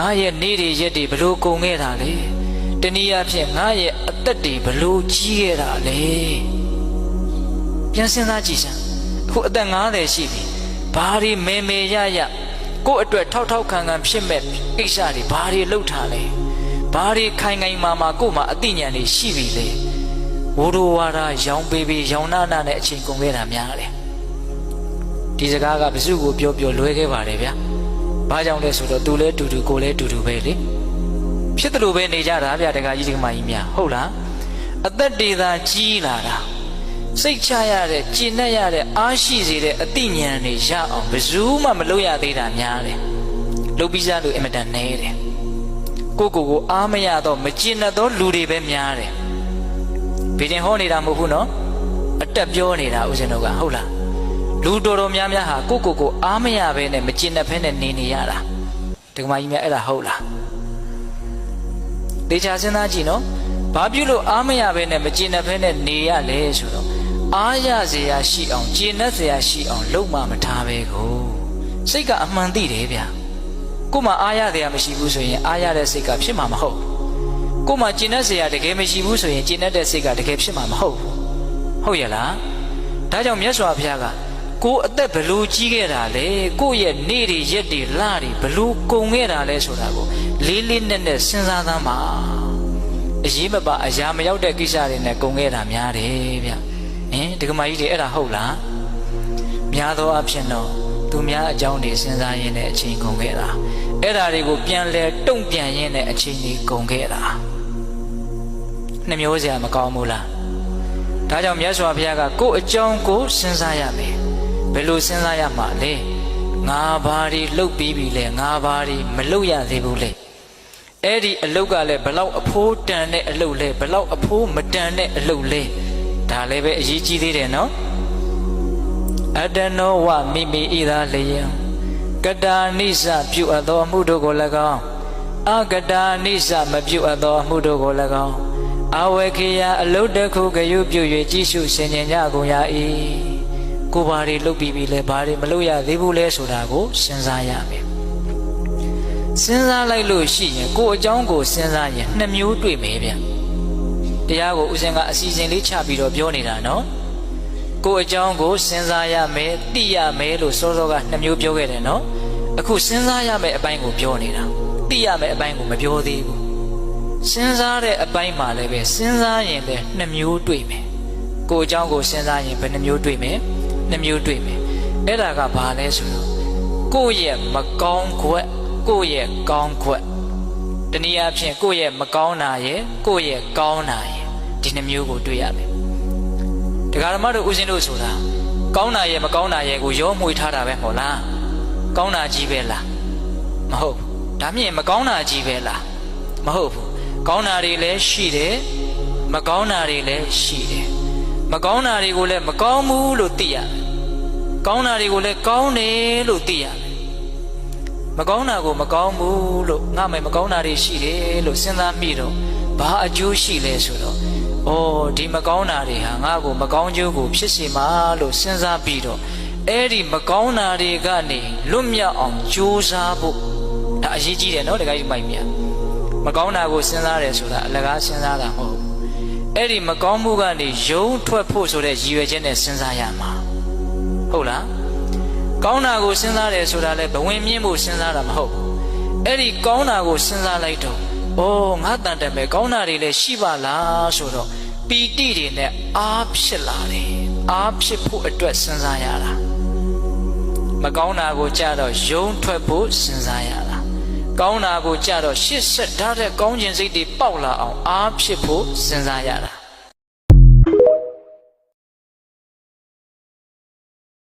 ငါရဲ့နေ့တွေရက်တွေဘလို့ကုန်ခဲ့တာလဲတနည်းအားဖြင့်ငါရဲ့အသက်တွေဘလို့ကြီးခဲ့တာလဲပြန်စဉ်းစားကြည့်စမ်းအခုအသက်50ရှိပြီဘာတွေမဲမဲရရကိုယ့်အတွက်ထောက်ထောက်ခံခံဖြစ်မဲ့ကိစ္စတွေဘာတွေလှုပ်ထားလဲဘာတွေခိုင်ခိုင်မာမာကို့မှာအသိဉာဏ်တွေရှိပြီလေဝိုးတော်ဝါဒရောင်ပေးပေးရောင်နာနာနဲ့အချိန်ကုန်ခဲ့တာများတယ်ဒီစကားကဘစုကိုပြောပြောလွဲခဲ့ပါတယ်ဗျာ ဘာကြောင့်လဲဆိုတော့သူလဲတူတူကိုလဲတူတူပဲလေဖြစ်တယ်လို့ပဲနေကြတာဗျာတခါကြီးဒီကမကြီးများဟုတ်လားအသက်တွေသာကြီးလာတာစိတ်ချရတဲ့ကျင့်တတ်ရတဲ့အားရှိစေတဲ့အသိဉာဏ်တွေရအောင်ဘယ်သူမှမလုပ်ရသေးတာများတယ်လုပ်ပြီးစားလို့အင်မတန်နေတယ်ကိုကိုကိုအားမရတော့မကျင့်တတ်သောလူတွေပဲများတယ်ဘီတင်ဟောနေတာမဟုတ်ဘူးနော်အတက်ပြောနေတာဦးဇင်းတို့ကဟုတ်လား လူတော်တော်များများဟာကိုကိုကိုအားမရဘဲနဲ့မကျင့်တတ်ဘဲနဲ့နေနေရတာဒီကမကြီးများအဲ့ဒါဟုတ်လားတေချာစဉ်းစားကြည့်နော်ဘာပြုလို့အားမရဘဲနဲ့မကျင့်တတ်ဘဲနဲ့နေရလဲဆိုတော့အားရเสียရရှိအောင်ကျင့်တတ်เสียရရှိအောင်လုပ်မှမထားပဲကိုစိတ်ကအမှန်သိတယ်ဗျာကို့မှာအားရเสียရမရှိဘူးဆိုရင်အားရတဲ့စိတ်ကဖြစ်မှာမဟုတ်ကို့မှာကျင့်တတ်เสียရတကယ်မရှိဘူးဆိုရင်ကျင့်တတ်တဲ့စိတ်ကတကယ်ဖြစ်မှာမဟုတ်ဘူးဟုတ်ရဲ့လားဒါကြောင့်မြတ်စွာဘုရားက ကိုယ်အသက်ဘလို့ကြီးခဲ့တာလဲကိုယ့်ရဲ့နေ့တွေရက်တွေလတွေဘလို့ကုန်ခဲ့တာလဲဆိုတာကိုလေးလေးနက်နက်စဉ်းစားသမ်းပါအရေးမပါအရာမရောက်တဲ့ကိစ္စတွေနဲ့ကုန်ခဲ့တာများတယ်ဗျဟင်ဒီကမကြီးတွေအဲ့ဒါဟုတ်လားများသောအားဖြင့်တော့သူများအကြောင်းတွေစဉ်းစားရင်းနဲ့အချိန်ကုန်ခဲ့တာအဲ့ဒါတွေကိုပြန်လဲတုံ့ပြန်ရင်းနဲ့အချိန်တွေကုန်ခဲ့တာနှမျိုးစရာမကောင်းဘူးလားဒါကြောင့်မြတ်စွာဘုရားကကိုယ့်အကြောင်းကိုစဉ်းစားရမယ် ဘယ်လိုစဉ်းစားရမှာလဲငါဘာတွေလှုပ်ပြီးပြီလဲငါဘာတွေမလှုပ်ရသေးဘူးလဲအဲ့ဒီအလုတ်ကလည်းဘလောက်အဖိုးတန်တဲ့အလုတ်လဲဘလောက်အဖိုးမတန်တဲ့အလုတ်လဲဒါလည်းပဲအရေးကြီးသေးတယ်နော်အတနောဝမိမိဣသာလယံကတာနိစ္စပြုအပ်သောအမှုတို့ကို၎င်းအကတာနိစ္စမပြုအပ်သောအမှုတို့ကို၎င်းအဝေခေယအလုတ်တစ်ခုကယုပြု၍ကြည့်ရှုဆင်ခြင်ကြကုန်ရ၏ ကိုဘာတွေလုပ်ပြီးပြီလဲဘာတွေမလုပ်ရသေးဘူးလဲဆိုတာကိုစဉ်းစားရမယ်စဉ်းစားလိုက်လို့ရှိရင်ကိုအကြောင်းကိုစဉ်းစားရင်နှစ်မျိုးတွေ့မယ်ဗျတရားကိုဦးဇင်းကအစီအစဉ်လေးချပြီးတော့ပြောနေတာနော်ကိုအကြောင်းကိုစဉ်းစားရမယ်သိရမယ်လို့စောစောကနှစ်မျိုးပြောခဲ့တယ်နော်အခုစဉ်းစားရမယ်အပိုင်းကိုပြောနေတာသိရမယ်အပိုင်းကိုမပြောသေးဘူးစဉ်းစားတဲ့အပိုင်းမှာလည်းပဲစဉ်းစားရင်လည်းနှစ်မျိုးတွေ့မယ်ကိုအကြောင်းကိုစဉ်းစားရင်ဘယ်နှမျိုးတွေ့မယ် နှမျိုးတွေ့မယ်အဲ့ဒါကဘာလဲဆိုတော့ကိုယ့်ရဲ့မကောင်းခွက်ကိုယ့်ရဲ့ကောင်းခွက်တနည်းအားဖြင့်ကိုယ့်ရဲ့မကောင်းတာရဲ့ကိုယ့်ရဲ့ကောင်းတာရဲ့ဒီနှမျိုးကိုတွေ့ရမယ်တရားဓမ္မတို့ဦးဇင်းတို့ဆိုတာကောင်းတာရဲ့မကောင်းတာရဲ့ကိုရောမှွေထားတာပဲမဟုတ်လားကောင်းတာကြီးပဲလားမဟုတ်ဘူးဒါမြင်မကောင်းတာကြီးပဲလားမဟုတ်ဘူးကောင်းတာတွေလည်းရှိတယ်မကောင်းတာတွေလည်းရှိတယ်မကောင်းတာတွေကိုလည်းမကောင်းဘူးလို့သိရတယ် ကောင်းတာတွေကိုလည်းကောင်းတယ်လို့သိရတယ်မကောင်းတာကိုမကောင်းဘူးလို့ငါမယ်မကောင်းတာတွေရှိတယ်လို့စဉ်းစားမိတော့ဘာအကျိုးရှိလဲဆိုတော့ဩဒီမကောင်းတာတွေဟာငါ့ကိုမကောင်းကျိုးကိုဖြစ်စေမှာလို့စဉ်းစားပြီးတော့အဲ့ဒီမကောင်းတာတွေကနေလွတ်မြောက်အောင်ကြိုးစားဖို့ဒါအရေးကြီးတယ်နော်တခါကြီးမိုက်မြတ်မကောင်းတာကိုစဉ်းစားတယ်ဆိုတာအလကားစဉ်းစားတာမဟုတ်ဘူးအဲ့ဒီမကောင်းမှုကနေယုံထွက်ဖို့ဆိုတဲ့ရည်ရွယ်ချက်နဲ့စဉ်းစားရမှာ ဟုတ်လားကောင်းတာကိုစဉ်းစားတယ်ဆိုတာလဲဘဝင်မြင့်ဖို့စဉ်းစားတာမဟုတ်ဘူးအဲ့ဒီကောင်းတာကိုစဉ်းစားလိုက်တော့ဩငါတန်တယ်ပဲကောင်းတာတွေလည်းရှိပါလားဆိုတော့ပီတိတွေနဲ့အားဖြစ်လာတယ်အားဖြစ်ဖို့အတွက်စဉ်းစားရတာမကောင်းတာကိုကြတော့ယုံထွက်ဖို့စဉ်းစားရတာကောင်းတာကိုကြတော့ရှစ်ဆက်ထားတဲ့ကောင်းခြင်းစိတ်တွေပေါက်လာအောင်အားဖြစ်ဖို့စဉ်းစားရတာ